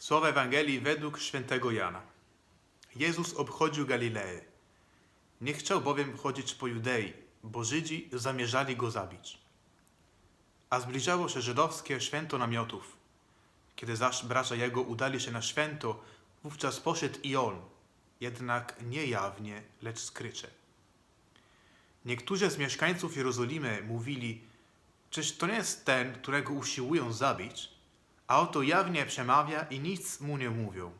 Słowa Ewangelii według świętego Jana. Jezus obchodził Galileę. Nie chciał bowiem chodzić po Judei, bo Żydzi zamierzali go zabić. A zbliżało się żydowskie święto namiotów. Kiedy zaś bracia jego udali się na święto, wówczas poszedł i on, jednak nie jawnie, lecz skrycie. Niektórzy z mieszkańców Jerozolimy mówili, czyż to nie jest ten, którego usiłują zabić? A oto jawnie przemawia i nic mu nie mówią.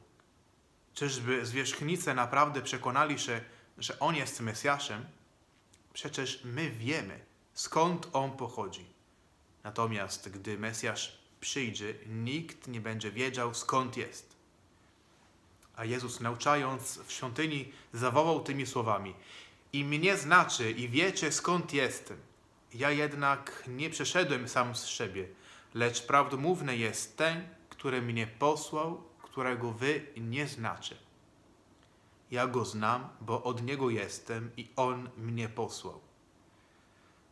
Czyżby zwierzchnicy naprawdę przekonali się, że on jest Mesjaszem? Przecież my wiemy, skąd on pochodzi. Natomiast gdy Mesjasz przyjdzie, nikt nie będzie wiedział, skąd jest. A Jezus, nauczając w świątyni, zawołał tymi słowami: I mnie znaczy, i wiecie, skąd jestem. Ja jednak nie przeszedłem sam z siebie, lecz prawdomówny jest ten, który mnie posłał, którego wy nie znacie. Ja go znam, bo od niego jestem i on mnie posłał.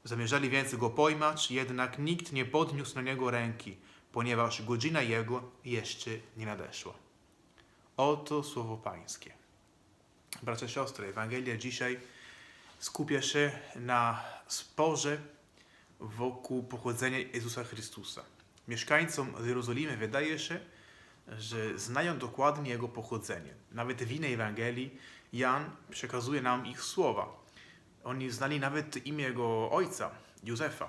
Zamierzali więc go pojmać, jednak nikt nie podniósł na niego ręki, ponieważ godzina jego jeszcze nie nadeszła. Oto słowo Pańskie. Bracia, siostry, Ewangelia dzisiaj skupia się na sporze wokół pochodzenia Jezusa Chrystusa. Mieszkańcom Jerozolimy wydaje się, że znają dokładnie Jego pochodzenie. Nawet w innej Ewangelii Jan przekazuje nam ich słowa. Oni znali nawet imię Jego ojca, Józefa,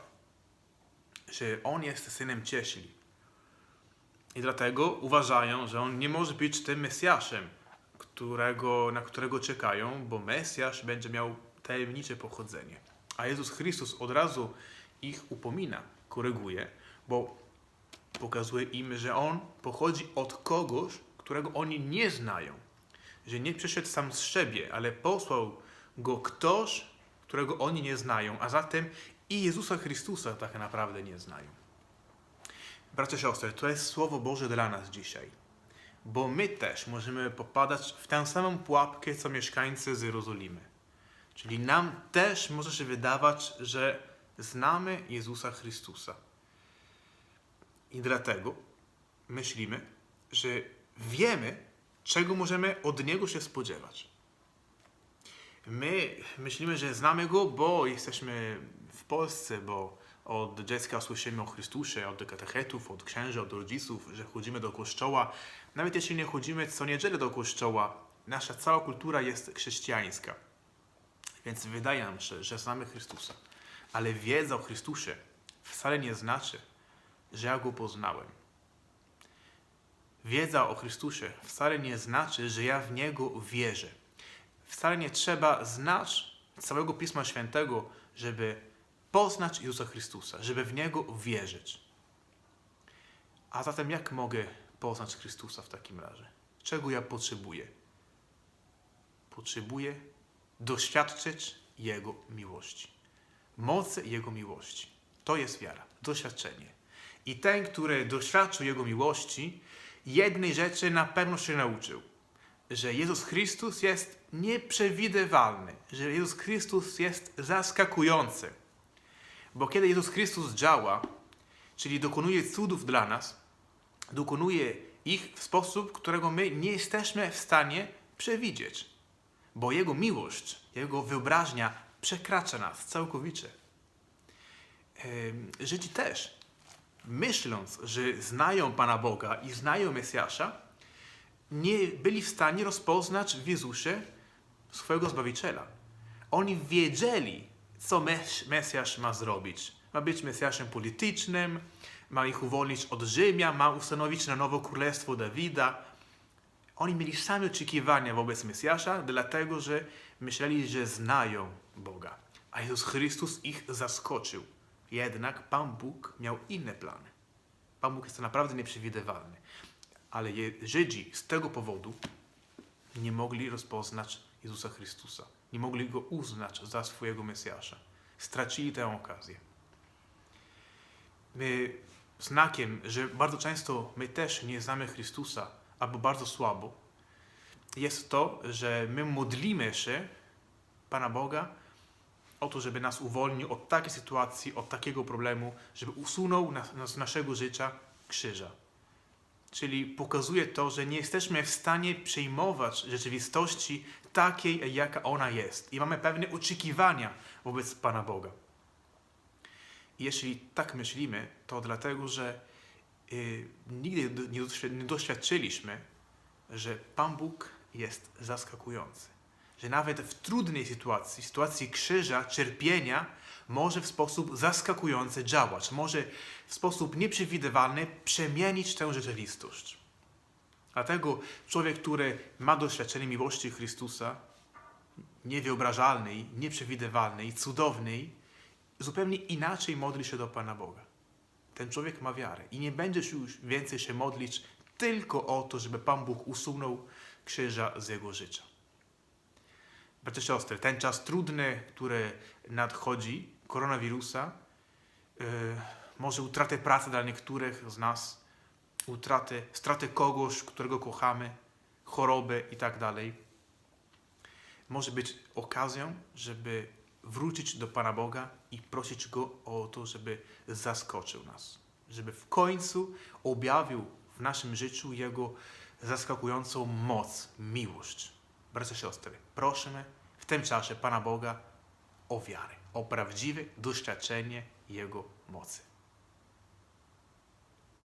że On jest synem cieśli. I dlatego uważają, że On nie może być tym Mesjaszem, którego, na którego czekają, bo Mesjasz będzie miał tajemnicze pochodzenie. A Jezus Chrystus od razu ich upomina, koryguje, bo pokazuje im, że On pochodzi od kogoś, którego oni nie znają. Że nie przyszedł sam z siebie, ale posłał go ktoś, którego oni nie znają, a zatem i Jezusa Chrystusa tak naprawdę nie znają. Bracia i siostry, to jest Słowo Boże dla nas dzisiaj. Bo my też możemy popadać w tę samą pułapkę, co mieszkańcy z Jerozolimy. Czyli nam też może się wydawać, że znamy Jezusa Chrystusa. I dlatego myślimy, że wiemy, czego możemy od Niego się spodziewać. My myślimy, że znamy Go, bo jesteśmy w Polsce, bo od dziecka słyszymy o Chrystusie, od katechetów, od księży, od rodziców, że chodzimy do kościoła. Nawet jeśli nie chodzimy co niedzielę do kościoła, nasza cała kultura jest chrześcijańska. Więc wydaje nam się, że znamy Chrystusa. Ale wiedza o Chrystusie wcale nie znaczy, że ja Go poznałem. Wiedza o Chrystusie wcale nie znaczy, że ja w Niego wierzę. Wcale nie trzeba znać całego Pisma Świętego, żeby poznać Jezusa Chrystusa, żeby w Niego wierzyć. A zatem jak mogę poznać Chrystusa w takim razie? Czego ja potrzebuję? Potrzebuję doświadczyć Jego miłości. Mocy Jego miłości. To jest wiara, doświadczenie. I ten, który doświadczył Jego miłości, jednej rzeczy na pewno się nauczył. Że Jezus Chrystus jest nieprzewidywalny, że Jezus Chrystus jest zaskakujący. Bo kiedy Jezus Chrystus działa, czyli dokonuje cudów dla nas, dokonuje ich w sposób, którego my nie jesteśmy w stanie przewidzieć. Bo Jego miłość, Jego wyobraźnia przekracza nas całkowicie. Żydzi też, myśląc, że znają Pana Boga i znają Mesjasza, nie byli w stanie rozpoznać w Jezusie swojego Zbawiciela. Oni wiedzieli, co Mes- Mesjasz ma zrobić. Ma być Mesjaszem politycznym, ma ich uwolnić od Rzymia, ma ustanowić na nowo Królestwo Dawida. Oni mieli same oczekiwania wobec Mesjasza, dlatego że myśleli, że znają Boga. A Jezus Chrystus ich zaskoczył. Jednak Pan Bóg miał inne plany. Pan Bóg jest naprawdę nieprzewidywalny. Ale Żydzi z tego powodu nie mogli rozpoznać Jezusa Chrystusa. Nie mogli go uznać za swojego Mesjasza. Stracili tę okazję. My, znakiem, że bardzo często my też nie znamy Chrystusa, albo bardzo słabo, jest to, że my modlimy się Pana Boga o to, żeby nas uwolnił od takiej sytuacji, od takiego problemu, żeby usunął nas, z naszego życia krzyża. Czyli pokazuje to, że nie jesteśmy w stanie przyjmować rzeczywistości takiej, jaka ona jest. I mamy pewne oczekiwania wobec Pana Boga. I jeśli tak myślimy, to dlatego, że nigdy nie doświ- nie doświadczyliśmy, że Pan Bóg jest zaskakujący. Że nawet w trudnej sytuacji, sytuacji krzyża, cierpienia, może w sposób zaskakujący działać. Może w sposób nieprzewidywalny przemienić tę rzeczywistość. Dlatego człowiek, który ma doświadczenie miłości Chrystusa, niewyobrażalnej, nieprzewidywalnej, cudownej, zupełnie inaczej modli się do Pana Boga. Ten człowiek ma wiarę i nie będzie się już więcej się modlić tylko o to, żeby Pan Bóg usunął krzyża z jego życia. Bracia siostry, ten czas trudny, który nadchodzi, koronawirusa, yy, może utratę pracy dla niektórych z nas, utratę, stratę kogoś, którego kochamy, choroby i tak dalej, może być okazją, żeby wrócić do Pana Boga i prosić Go o to, żeby zaskoczył nas. Żeby w końcu objawił w naszym życiu Jego zaskakującą moc, miłość. Bracia i siostry, prosimy w tym czasie Pana Boga o wiarę, o prawdziwe doświadczenie Jego mocy.